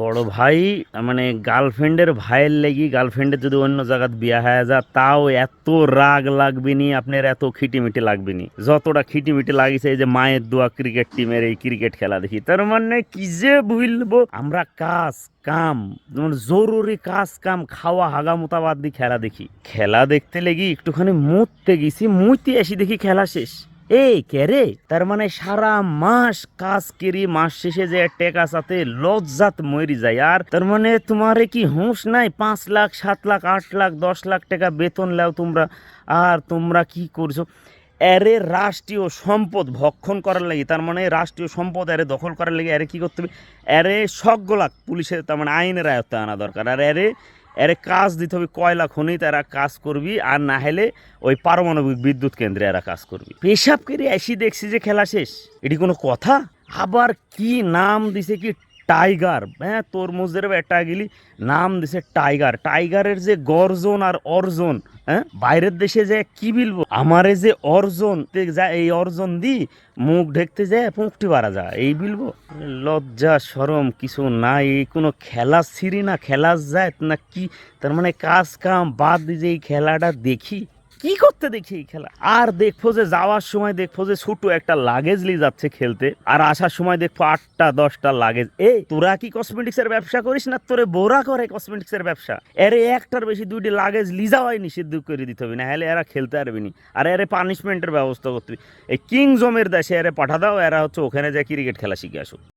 বড় ভাই মানে গার্লফ্রেন্ডের ভাইয়ের লেগি গার্লফ্রেন্ডের যদি অন্য জায়গায় বিয়া হয়ে যা তাও এত রাগ লাগবে নি, আপনার এত খিটিমিটি লাগবে নি। যতটা খিটিমিটি লাগিছে, এই যে মায়ের দোয়া ক্রিকেট টিমের এই ক্রিকেট খেলা দেখি। তার মানে কি যে বুঝলবো আমরা কাজ, কাম যেমন জরুরি কাজ, কাম, খাওয়া, হাগা মোতাবাদ দিয়ে খেলা দেখি। খেলা দেখতে লেগে একটুখানি মুততে গেছি, মুইতে আসি দেখি খেলা শেষ। এই কে রে? তার মানে সারা মাস কাজ করি, মাস শেষে যে টেকা সাথে লজ্জাত মরি যায়। আর তার মানে তোমারে কি হুঁশ নাই? পাঁচ লাখ, সাত লাখ, আট লাখ, দশ লাখ টাকা বেতন লাও তোমরা। আর তোমরা কি করছ? এরে রাষ্ট্রীয় সম্পদ ভক্ষণ করার লাগি। তার মানে রাষ্ট্রীয় সম্পদ এরে দখল করার লাগি। এরে কি করতে হবে? এরে সবগুলাক পুলিশের, তার মানে আইনের আয়ত্তে আনা দরকার। আর এরে এরে কাজ দিতে হবে কয়লা খনি তারা কাজ করবি, আর না হলে ওই পারমাণবিক বিদ্যুৎ কেন্দ্রে এরা কাজ করবি। পেশাব করে এসি দেখছি যে খেলা শেষ। এটি কোনো কথা? আবার কি নাম দিছে কি টাইগার হ্যাঁ তরমুজের একটা গেলি নাম দিছে টাইগার। টাইগারের যে গর্জন আর অর্জন হ্যাঁ বাইরের দেশে যে কি বলব? আমারে যে অর্জন যা এই অর্জন দি, মুখ ঢেকতে যায়, পুঁকটি বাড়া যায়। এই বলব? লজ্জা সরম কিছু নাই, এই কোনো খেলা সিরি না, খেলা যায় না কি, তার মানে কাজ কাম বাদ দিয়ে যে এই খেলাটা দেখি। কি করতে দেখি এই খেলা? আর দেখব যে যাওয়ার সময় দেখব যে ছোট একটা লাগেজ নিয়ে যাচ্ছে খেলতে, আর আসার সময় দেখব আটটা, দশটা লাগেজ এই, তোরা কি কসমেটিক্স এর ব্যবসা করিস না তোরে বোরা করে কসমেটিক্স এর ব্যবসা? এরে একটার বেশি দুইটি লাগেজ লিজাওয়াই নিষিদ্ধ করে দিতে হবে না হলে এরা খেলতে পারবে নি। আর এরে পানিশমেন্টের ব্যবস্থা করতে হবে। এই কিং জমের দেশে এরে পাঠা দাও, এরা হচ্ছে ওখানে যায় ক্রিকেট খেলা শিখে আসুক।